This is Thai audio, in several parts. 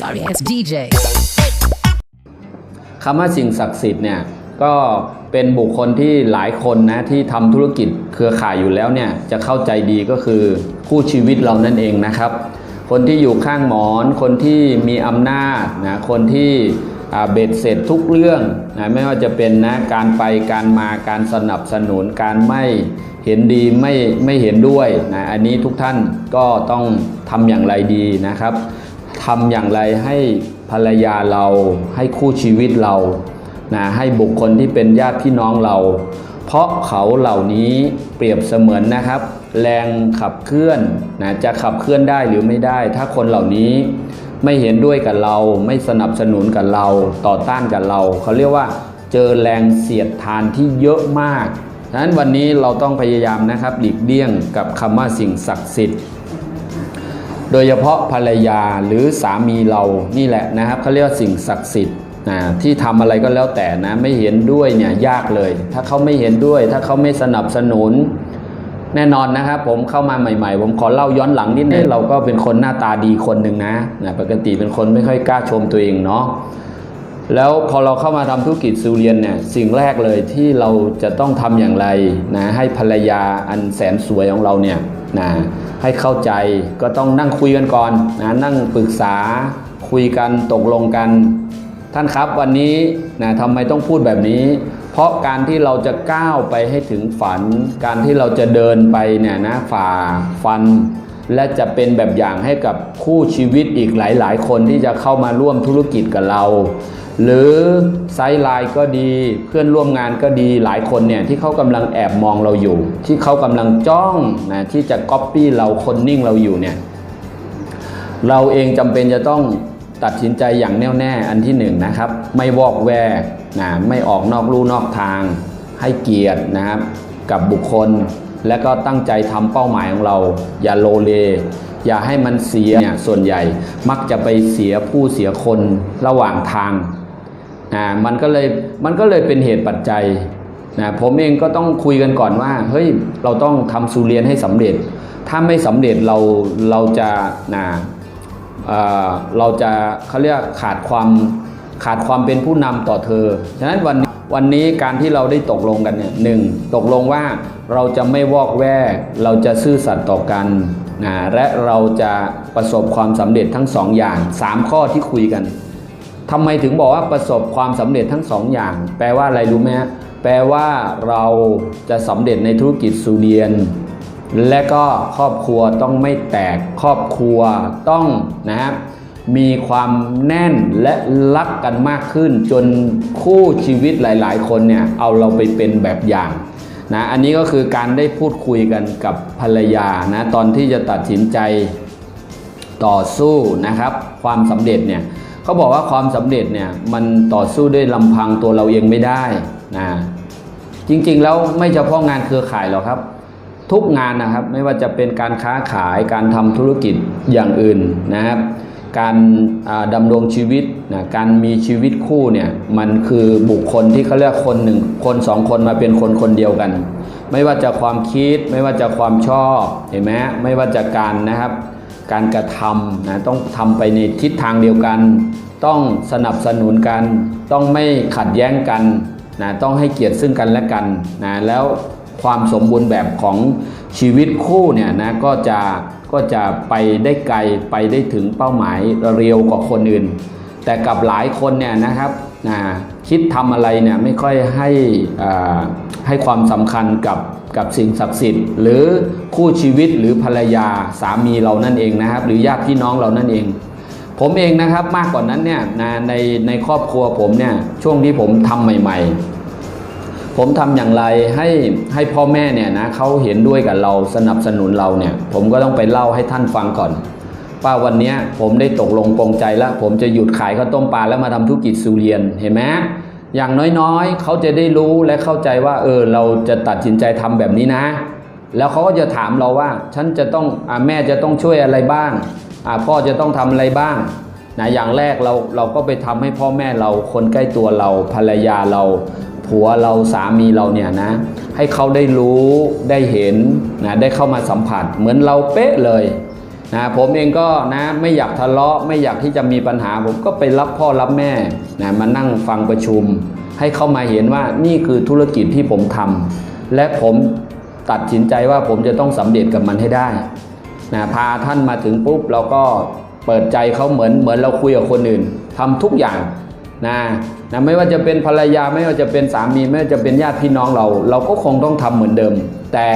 Sorry ass DJ. คำว่าสิ่งศักดิ์สิทธิ์เนี่ยก็เป็นบุคคลที่หลายคนนะที่ทำธุรกิจเครือข่ายอยู่แล้วเนี่ยจะเข้าใจดีก็คือคู่ชีวิตเรานั่นเองนะครับ คนที่อยู่ข้างหมอน คนที่มีอำนาจนะคนที่เบ็ดเสร็จทุกเรื่องนะไม่ว่าจะเป็นนะการไปการมาการสนับสนุนการไม่เห็นดีไม่ไม่เห็นด้วยนะอันนี้ทุกท่านก็ต้องทำอย่างไรดีนะครับ ทำอย่างไรให้ภรรยาเรา ให้คู่ชีวิตเรานะให้บุคคลที่เป็นญาติพี่น้องเรา เพราะเขาเหล่านี้เปรียบเสมือนนะครับ แรงขับเคลื่อนนะจะขับเคลื่อนได้หรือไม่ได้ ถ้าคนเหล่านี้ไม่เห็นด้วยกับเราไม่สนับสนุนกับเราต่อต้านกับเรา เขาเรียกว่าเจอแรงเสียดทานที่เยอะมากฉะนั้นวันนี้เราต้องพยายามนะครับหลีกเลี่ยงกับคำว่าสิ่งศักดิ์สิทธิ์ โดยเฉพาะภรรยาหรือสามีเรานี่แหละนะครับเขาเรียกว่าสิ่งศักดิ์สิทธิ์นะที่ทำอะไรก็แล้วแต่นะไม่เห็นด้วยเนี่ยยากเลย ถ้าเขาไม่เห็นด้วย ถ้าเขาไม่สนับสนุน แน่นอนนะครับผมเข้ามาใหม่ๆ ผมขอเล่าย้อนหลังนิดนึงเราก็เป็นคนหน้าตาดีคนหนึ่งนะนะปกติเป็นคนไม่ค่อยกล้าชมตัวเองเนาะแล้วพอเราเข้ามาทำธุรกิจซูเรียนเนี่ยสิ่งแรกเลยที่เราจะต้องทำอย่างไรนะให้ภรรยาอันแสนสวยของเราเนี่ยนะ ให้เข้าใจก็ต้องนั่งคุยกันก่อนนะนั่งปรึกษาคุยกันตกลงกัน ท่านครับวันนี้นะทำไมต้องพูดแบบนี้ เพราะการที่เราจะก้าวไปให้ถึงฝัน การที่เราจะเดินไปเนี่ยนะฝ่าฟัน และจะเป็นแบบอย่างให้กับคู่ชีวิตอีกหลาย ๆ คนที่จะเข้ามาร่วมธุรกิจกับเรา หรือไซด์ไลน์ก็ดีเพื่อนร่วมงานก็ดีหลายคนเนี่ยที่เขากำลังแอบมองเราอยู่ ที่เขากำลังจ้องนะที่จะก๊อปปี้เราคนนิ่งเราอยู่เนี่ยเราเองจำเป็นจะต้องตัดสินใจอย่างแน่วแน่อันที่หนึ่งนะครับ ไม่วอกแวกนะไม่ออกนอกลู่นอกทาง ให้เกียรตินะครับกับบุคคล และก็ตั้งใจทำเป้าหมายของเรา อย่าโลเล อย่าให้มันเสียเนี่ยส่วนใหญ่มักจะไปเสียผู้เสียคนระหว่างทาง นะมันก็เลยมันก็เลยเป็นเหตุปัจจัยนะผมเองก็ต้องคุยกันก่อนว่าเฮ้ยเราต้องทำสูเรียนให้สำเร็จ ถ้าไม่สำเร็จเราเราจะนะเราจะเขาเรียกขาดความขาดความเป็นผู้นำต่อเธอ ฉะนั้นวันวันนี้การที่เราได้ตกลงกันเนี่ยหนึ่งตกลงว่าเราจะไม่วอกแวก เราจะซื่อสัตย์ต่อกันนะและเราจะประสบความสำเร็จทั้งสองอย่างสามข้อที่คุยกัน ทำไมถึงบอกว่าประสบความสำเร็จทั้งสองอย่าง แปลว่าอะไรรู้ไหมฮะแปลว่าเราจะสำเร็จในธุรกิจสูเรียน และก็ครอบครัวต้องไม่แตกครอบครัวต้องนะครับมีความแน่นและรักกันมากขึ้น จนคู่ชีวิตหลาย ๆ คนเนี่ยเอาเราไปเป็นแบบอย่างนะอันนี้ก็คือการได้พูดคุยกันกับภรรยานะตอนที่จะตัดสินใจต่อสู้นะครับ ความสำเร็จเนี่ย เขาบอกว่าความสำเร็จเนี่ยมันต่อสู้ด้วยลำพังตัวเราเองไม่ได้นะจริงๆแล้วไม่เฉพาะงานเครือข่ายหรอกครับ ทุกงานนะครับไม่ว่าจะเป็นการค้าขายการทำธุรกิจอย่างอื่นนะครับ การอ่าดำรงชีวิตนะการมีชีวิตคู่เนี่ยมันคือบุคคลที่เขาเรียกคนหนึ่งคนสองคนมาเป็นคนคนเดียวกัน ไม่ว่าจะความคิด ไม่ว่าจะความชอบเห็นไหมไม่ว่าจะการนะครับ การกระทำนะต้องทำไปในทิศทางเดียวกัน ต้องสนับสนุนกัน ต้องไม่ขัดแย้งกันนะต้องให้เกียรติซึ่งกันและกันนะแล้วความสมบูรณ์แบบของชีวิตคู่เนี่ยนะก็จะก็จะไปได้ไกลไปได้ถึงเป้าหมายเร็วกว่าคนอื่น แต่กับหลายคนเนี่ยนะครับนะคิดทำอะไรเนี่ยไม่ค่อยให้อ่า ให้ความสำคัญกับกับสิ่งศักดิ์สิทธิ์ หรือคู่ชีวิตหรือภรรยาสามีเรานั่นเองนะครับ หรือญาติพี่น้องเรานั่นเอง ผมเองนะครับมากกว่านนั้นเนี่ยนะในในครอบครัวผมเนี่ยช่วงที่ผมทำใหม่ ๆ ผมทำอย่างไรให้ให้พ่อแม่เนี่ยนะเขาเห็นด้วยกับเราสนับสนุนเราเนี่ย ผมก็ต้องไปเล่าให้ท่านฟังก่อนว่าวันนี้ผมได้ตกลงปรงใจแล้ว ผมจะหยุดขายข้าวต้มปลาแล้วมาทำธุรกิจสุเรียนเห็นไหม อย่างน้อยๆ เขาจะได้รู้และเข้าใจว่า เออ เราจะตัดสินใจทำแบบนี้นะ แล้วเขาก็จะถามเราว่า ฉันจะต้องอาแม่จะต้องช่วยอะไรบ้างอ่าพ่อจะต้องทำอะไรบ้างนะอย่างแรกเราเราก็ไปทำให้พ่อแม่เราคนใกล้ตัวเราภรรยาเราผัวเราสามีเราเนี่ยนะ ให้เขาได้รู้ได้เห็นนะได้เข้ามาสัมผัสเหมือนเราเป๊ะเลย นะผมเองก็นะไม่อยากทะเลาะไม่อยากที่จะมีปัญหา ผมก็ไปรับพ่อรับแม่นะมานั่งฟังประชุม ให้เข้ามาเห็นว่านี่คือธุรกิจที่ผมทำและผมตัดสินใจว่าผมจะต้องสำเร็จกับมันให้ได้นะพาท่านมาถึงปุ๊บเราก็เปิดใจเขาเหมือนเหมือนเราคุยกับคนอื่นทำทุกอย่างนะนะไม่ว่าจะเป็นภรรยาไม่ว่าจะเป็นสามี ไม่ว่าจะเป็นญาติพี่น้องเรา เราก็คงต้องทำเหมือนเดิม แต่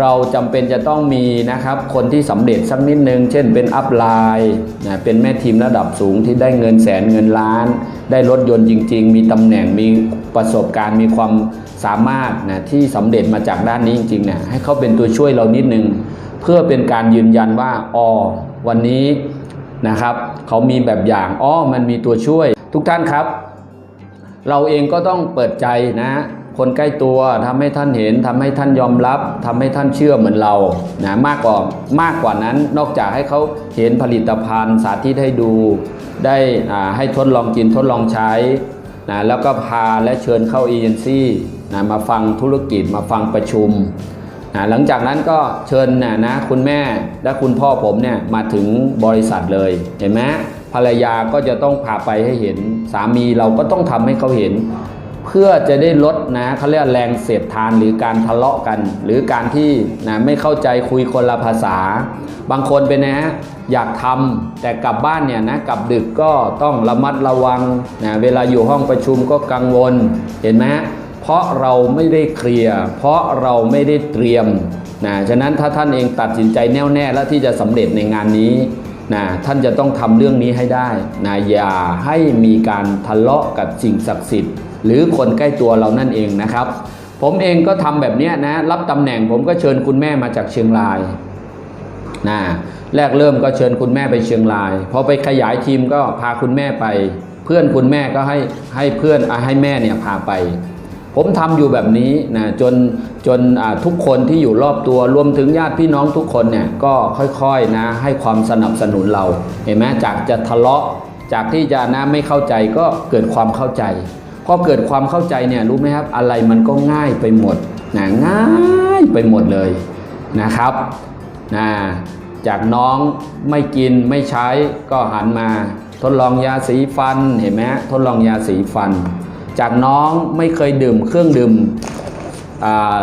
เราจำเป็นจะต้องมีนะครับคนที่สำเร็จสักนิดนึง เช่นเป็นอัพไลน์นะเป็นแม่ทีมระดับสูงที่ได้เงินแสนเงินล้าน ได้รถยนต์จริง ๆ มีตำแหน่งมีประสบการณ์มีความสามารถนะที่สำเร็จมาจากด้านนี้จริงๆเนี่ยให้เขาเป็นตัวช่วยเรานิดนึง เพื่อเป็นการยืนยันว่าอ๋อวันนี้นะครับเขามีแบบอย่างอ๋อมันมีตัวช่วย ทุกท่านครับ เราเองก็ต้องเปิดใจนะ คนใกล้ตัวทำให้ท่านเห็นทำให้ท่านยอมรับทำให้ท่านเชื่อเหมือนเรานะมากกว่ามากกว่านั้นนอกจากให้เขาเห็นผลิตภัณฑ์สาธิตให้ดู ได้อ่าให้ทดลองกินทดลองใช้นะแล้วก็พาและเชิญเข้าเอเจนซี่นะมาฟังธุรกิจมาฟังประชุมนะหลังจากนั้นก็เชิญนะนะคุณแม่และคุณพ่อผมเนี่ยมาถึงบริษัทเลยเห็นไหมภรรยาก็จะต้องพาไปให้เห็น สามีเราก็ต้องทำให้เขาเห็น เพื่อจะได้ลดนะเขาเรียกแรงเสียดทานหรือการทะเลาะกัน หรือการที่นะไม่เข้าใจคุยคนละภาษา บางคนเป็นนะฮะอยากทำแต่กลับบ้านเนี่ยนะกลับดึกก็ต้องระมัดระวังนะเวลาอยู่ห้องประชุมก็กังวลเห็นไหมฮะเพราะเราไม่ได้เคลียร์เพราะเราไม่ได้เตรียมนะฉะนั้นถ้าท่านเองตัดสินใจแน่วแน่แล้วที่จะสำเร็จในงานนี้นะท่านจะต้องทำเรื่องนี้ให้ได้นะอย่าให้มีการทะเลาะกับสิ่งศักดิ์สิทธิ์ หรือคนใกล้ตัวเรานั่นเองนะครับ ผมเองก็ทำแบบนี้นะ รับตำแหน่งผมก็เชิญคุณแม่มาจากเชียงรายนะแรกเริ่มก็เชิญคุณแม่ไปเชียงรายพอไปขยายทีมก็พาคุณแม่ไป เพื่อนคุณแม่ก็ให้ให้เพื่อนอะให้แม่เนี่ยพาไป ผมทำอยู่แบบนี้นะจนจนทุกคนที่อยู่รอบตัวรวมถึงญาติพี่น้องทุกคนเนี่ยก็ค่อยๆนะให้ความสนับสนุนเรา เห็นไหมจากจะทะเลาะจากที่จะนะไม่เข้าใจก็เกิดความเข้าใจ พอเกิดความเข้าใจเนี่ยรู้ไหมครับ อะไรมันก็ง่ายไปหมดนะง่ายไปหมดเลยนะครับนะจากน้องไม่กินไม่ใช้ก็หันมาทดลองยาสีฟันเห็นไหมทดลองยาสีฟัน จากน้องไม่เคยดื่มเครื่องดื่มอ่า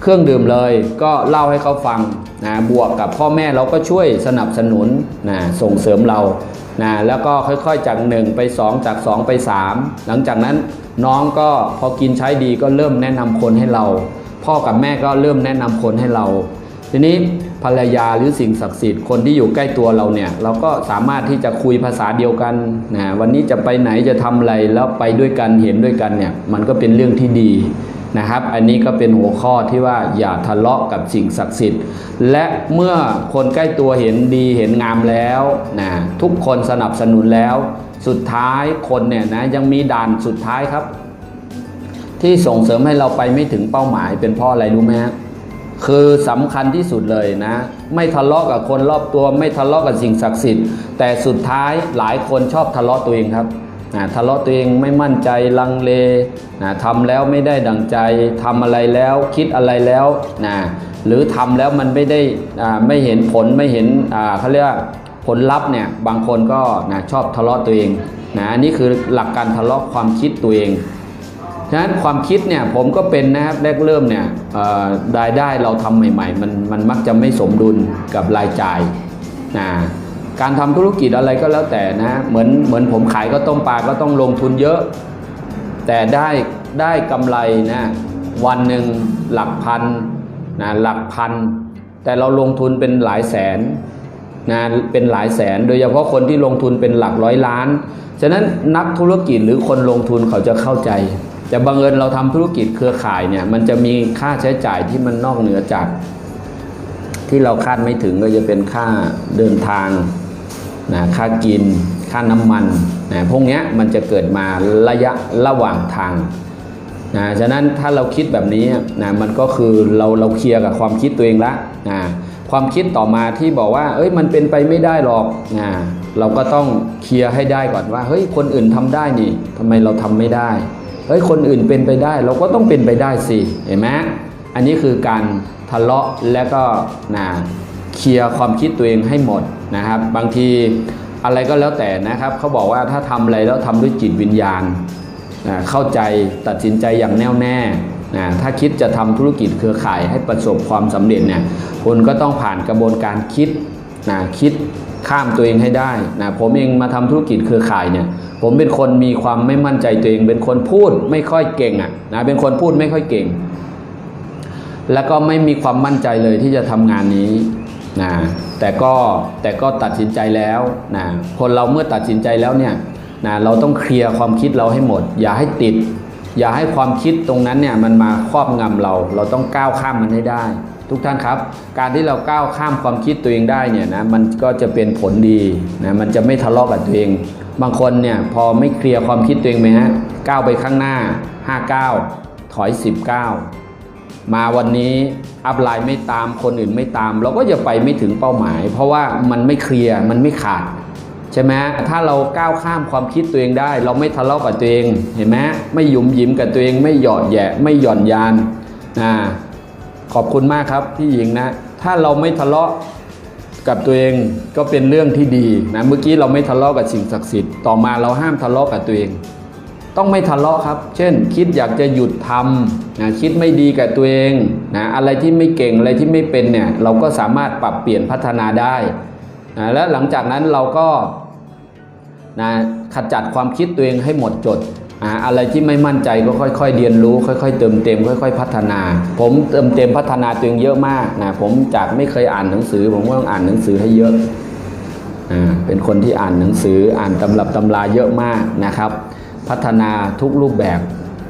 เครื่องดื่มเลย ก็เล่าให้เขาฟังนะบวกกับพ่อแม่เราก็ช่วยสนับสนุนนะส่งเสริมเรา นะแล้วก็ค่อยๆจาก 1 ไป 2 จาก 2 ไป 3 หลังจากนั้นน้องก็พอกินใช้ดีก็เริ่มแนะนำคนให้เรา พ่อกับแม่ก็เริ่มแนะนำคนให้เรา ทีนี้ภรรยาหรือสิ่งศักดิ์สิทธิ์คนที่อยู่ใกล้ตัวเราเนี่ย เราก็สามารถที่จะคุยภาษาเดียวกันนะวันนี้จะไปไหนจะทำอะไรแล้วไปด้วยกันเห็นด้วยกันเนี่ยมันก็เป็นเรื่องที่ดี นะครับ อันนี้ก็เป็นหัวข้อที่ว่าอย่าทะเลาะกับสิ่งศักดิ์สิทธิ์ และเมื่อคนใกล้ตัวเห็นดีเห็นงามแล้วนะทุกคนสนับสนุนแล้ว สุดท้ายคนเนี่ยนะยังมีด่านสุดท้ายครับ ที่ส่งเสริมให้เราไปไม่ถึงเป้าหมายเป็นเพราะอะไรรู้ไหมฮะคือสำคัญที่สุดเลยนะ ไม่ทะเลาะกับคนรอบตัวไม่ทะเลาะกับสิ่งศักดิ์สิทธิ์ แต่สุดท้ายหลายคนชอบทะเลาะตัวเองครับ ทะเลาะตัวเองไม่มั่นใจลังเลนะทำแล้วไม่ได้ดังใจทำอะไรแล้วคิดอะไรแล้วนะหรือทำแล้วมันไม่ได้ไม่เห็นผลไม่เห็นเขาเรียกผลลัพธ์เนี่ยบางคนก็นะชอบทะเลาะตัวเองนะอันนี้คือหลักการทะเลาะความคิดตัวเองฉะนั้นความคิดเนี่ยผมก็เป็นนะครับแรกเริ่มเนี่ยรายได้เราทำใหม่ ๆ มันมันมักจะไม่สมดุลกับรายจ่ายนะ การทำธุรกิจอะไรก็แล้วแต่นะเหมือนเหมือนผมขายก็ต้มปลาก็ต้องลงทุนเยอะ แต่ได้ได้กำไรนะวันหนึ่งหลักพันนะหลักพัน แต่เราลงทุนเป็นหลายแสนนะเป็นหลายแสน โดยเฉพาะคนที่ลงทุนเป็นหลักร้อยล้าน ฉะนั้นนักธุรกิจหรือคนลงทุนเขาจะเข้าใจ แต่บังเอิญเราทำธุรกิจเครือข่ายเนี่ยมันจะมีค่าใช้จ่ายที่มันนอกเหนือจาก ที่เราคาดไม่ถึงก็จะเป็นค่าเดินทาง นะค่ากินค่าน้ำมันนะพวกนี้มันจะเกิดมาระยะระหว่างทางนะฉะนั้นถ้าเราคิดแบบนี้นะมันก็คือเราเราเคลียร์กับความคิดตัวเองละนะความคิดต่อมาที่บอกว่า เอ้ยมันเป็นไปไม่ได้หรอกนะเราก็ต้องเคลียร์ให้ได้ก่อนว่าเฮ้ยคนอื่นทำได้นี่ทำไมเราทำไม่ได้เฮ้ยคนอื่นเป็นไปได้ เราก็ต้องเป็นไปได้สิเห็นไหมอันนี้คือการทะเลาะและก็นะ เคลียร์ความคิดตัวเองให้หมดนะครับ บางทีอะไรก็แล้วแต่นะครับเขาบอกว่าถ้าทำอะไรแล้วทำด้วยจิตวิญญาณนะเข้าใจตัดสินใจอย่างแน่วแน่นะถ้าคิดจะทำธุรกิจเครือข่ายให้ประสบความสำเร็จเนี่ยคุณก็ต้องผ่านกระบวนการคิดนะคิดข้ามตัวเองให้ได้นะผมเองมาทำธุรกิจเครือข่ายเนี่ยผมเป็นคนมีความไม่มั่นใจตัวเอง เป็นคนพูดไม่ค่อยเก่งอะนะเป็นคนพูดไม่ค่อยเก่ง แล้วก็ไม่มีความมั่นใจเลยที่จะทำงานนี้ นะแต่ก็แต่ก็ตัดสินใจแล้วนะคนเราเมื่อตัดสินใจแล้วเนี่ยนะเราต้องเคลียร์ความคิดเราให้หมด อย่าให้ติด อย่าให้ความคิดตรงนั้นเนี่ยมันมาครอบงำเรา เราต้องก้าวข้ามมันให้ได้ ทุกท่านครับ การที่เราก้าวข้ามความคิดตัวเองได้เนี่ยนะมันก็จะเป็นผลดีนะมันจะไม่ทะเลาะกับตัวเอง บางคนเนี่ยพอไม่เคลียร์ความคิดตัวเองไหมฮะก้าวไปข้างหน้า5ก้าถอย10ก้า มาวันนี้อัพไลน์ไม่ตามคนอื่นไม่ตาม เราก็จะไปไม่ถึงเป้าหมาย เพราะว่ามันไม่เคลียร์มันไม่ขาดใช่ไหมถ้าเราก้าวข้ามความคิดตัวเองได้ เราไม่ทะเลาะกับตัวเองเห็นไหมไม่หยุมหยิมกับตัวเองไม่หยอดแยะไม่หย่อนยานนะขอบคุณมากครับพี่หญิงนะ ถ้าเราไม่ทะเลาะกับตัวเองก็เป็นเรื่องที่ดีนะเมื่อกี้เราไม่ทะเลาะกับสิ่งศักดิ์สิทธิ์ต่อมาเราห้ามทะเลาะกับตัวเอง ต้องไม่ทะเลาะครับ เช่น คิดอยากจะหยุดทำนะคิดไม่ดีกับตัวเองนะอะไรที่ไม่เก่งอะไรที่ไม่เป็นเนี่ยเราก็สามารถปรับเปลี่ยนพัฒนาได้นะและหลังจากนั้นเราก็นะขจัดความคิดตัวเองให้หมดจดอะไรที่ไม่มั่นใจก็ค่อยๆ เรียนรู้ ค่อยๆ เติมเต็ม ค่อย ๆ พัฒนา ผมเติมเต็มพัฒนาตัวเองเยอะมากนะผมจากไม่เคยอ่านหนังสือ ผมก็ต้องอ่านหนังสือให้เยอะอ่าเป็นคนที่อ่านหนังสืออ่านตำรับตำราเยอะมากนะครับ พัฒนาทุกรูปแบบ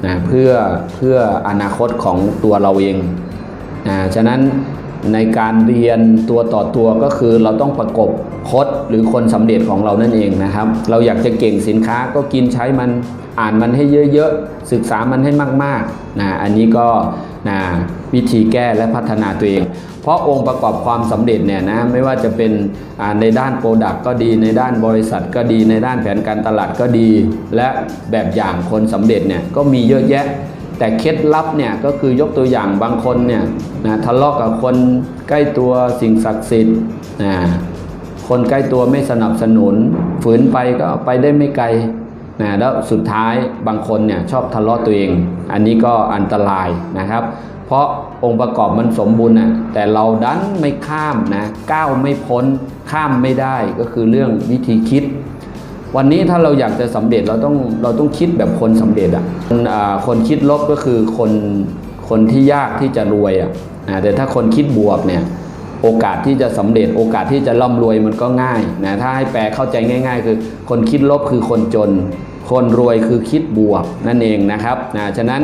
นะเพื่อเพื่ออนาคตของตัวเราเองนะฉะนั้นในการเรียนตัวต่อตัวก็คือเราต้องประกบโค้ดหรือคนสำเร็จของเรานั่นเองนะครับ เราอยากจะเก่งสินค้าก็กินใช้มันอ่านมันให้เยอะๆ ศึกษามันให้มากๆนะอันนี้ก็นะวิธีแก้และพัฒนาตัวเอง เพราะองค์ประกอบความสำเร็จเนี่ยนะไม่ว่าจะเป็นในด้านโปรดักต์ก็ดีในด้านบริษัทก็ดีในด้านแผนการตลาดก็ดี และแบบอย่างคนสำเร็จเนี่ยก็มีเยอะแยะ แต่เคล็ดลับเนี่ยก็คือยกตัวอย่างบางคนเนี่ยนะทะเลาะกับคนใกล้ตัวสิ่งศักดิ์สิทธิ์นะคนใกล้ตัวไม่สนับสนุน ฝืนไปก็ไปได้ไม่ไกลนะแล้วสุดท้ายบางคนเนี่ยชอบทะเลาะตัวเอง อันนี้ก็อันตรายนะครับ เพราะองค์ประกอบมันสมบูรณ์น่ะแต่เราดันไม่ข้ามนะก้าวไม่พ้นข้ามไม่ได้ก็คือเรื่องวิธีคิด วันนี้ถ้าเราอยากจะสำเร็จเราต้องเราต้องคิดแบบคนสำเร็จอะคนอ่าคนคิดลบก็คือคนคนที่ยากที่จะรวยอะนะแต่ถ้าคนคิดบวกเนี่ยโอกาสที่จะสำเร็จโอกาสที่จะร่ำรวยมันก็ง่ายนะถ้าให้แปลเข้าใจง่าย ๆ คือคนคิดลบคือคนจน คนรวยคือคิดบวกนั่นเองนะครับนะฉะนั้น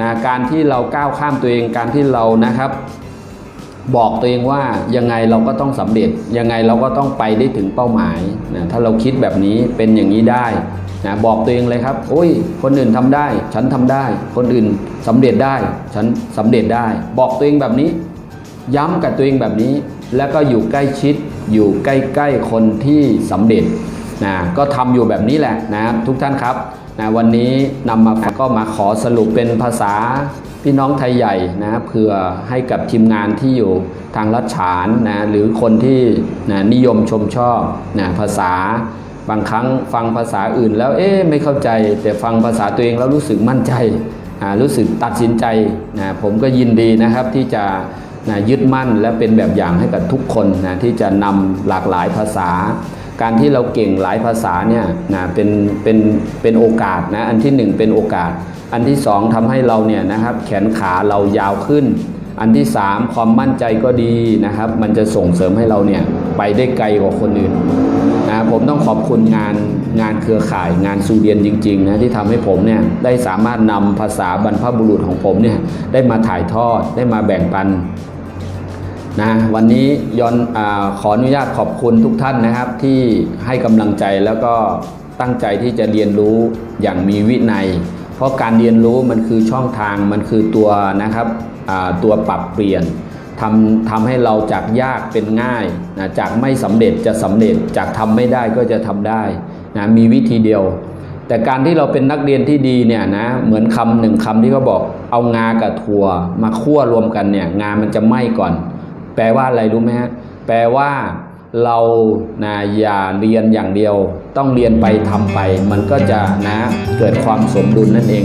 นะการที่เราก้าวข้ามตัวเองการที่เรานะครับ บอกตัวเองว่ายังไงเราก็ต้องสำเร็จ ยังไงเราก็ต้องไปได้ถึงเป้าหมายนะถ้าเราคิดแบบนี้เป็นอย่างนี้ได้นะบอกตัวเองเลยครับโอ้ย คนอื่นทำได้ ฉันทำได้ คนอื่นสำเร็จได้ ฉันสำเร็จได้ บอกตัวเองแบบนี้ ย้ำกับตัวเองแบบนี้ แล้วก็อยู่ใกล้ชิด อยู่ใกล้ๆคนที่สำเร็จนะก็ทำอยู่แบบนี้แหละนะทุกท่านครับ นะวันนี้นำมากก็มาขอสรุปเป็นภาษาพี่น้องไทยใหญ่นะเพื่อให้กับทีมงานที่อยู่ทางรัฐฉานนะหรือคนที่นะนิยมชมชอบนะภาษาบางครั้งฟังภาษาอื่นแล้วเอ๊ะไม่เข้าใจ แต่ฟังภาษาตัวเองแล้วรู้สึกมั่นใจรู้สึกตัดสินใจนะผมก็ยินดีนะครับที่จะนะยึดมั่นและเป็นแบบอย่างให้กับทุกคนนะที่จะนำหลากหลายภาษา การที่เราเก่งหลายภาษาเนี่ยนะเป็นเป็นเป็นโอกาสนะอันที่หนึ่งเป็นโอกาส อันที่สองทำให้เราเนี่ยนะครับแขนขาเรายาวขึ้น อันที่สามความมั่นใจก็ดีนะครับ มันจะส่งเสริมให้เราเนี่ยไปได้ไกลกว่าคนอื่นนะผมต้องขอบคุณงานงานเครือข่ายงานซูเดียนจริงๆนะที่ทำให้ผมเนี่ยได้สามารถนำภาษาบรรพบุรุษของผมเนี่ยได้มาถ่ายทอดได้มาแบ่งปัน นะวันนี้ย้อนอขออนุญาตขอบคุณทุกท่านนะครับที่ให้กำลังใจแล้วก็ตั้งใจที่จะเรียนรู้อย่างมีวินัย เพราะการเรียนรู้มันคือช่องทางมันคือตัวนะครับตัวปรับเปลี่ยนทำทำให้เราจากยากเป็นง่ายนะจากไม่สำเร็จจะสำเร็จจากทำไม่ได้ก็จะทำได้นะมีวิธีเดียว แต่การที่เราเป็นนักเรียนที่ดีเนี่ยนะเหมือนคำหนึ่งคำที่เขาบอกเอางากับถั่วมาคั่วรวมกันเนี่ยงามันจะไหม้ก่อน แปลว่าอะไรรู้ไหมฮะแปลว่าเรานะอย่าเรียนอย่างเดียว ต้องเรียนไปทำไป มันก็จะนะเกิดความสมดุลนั่นเอง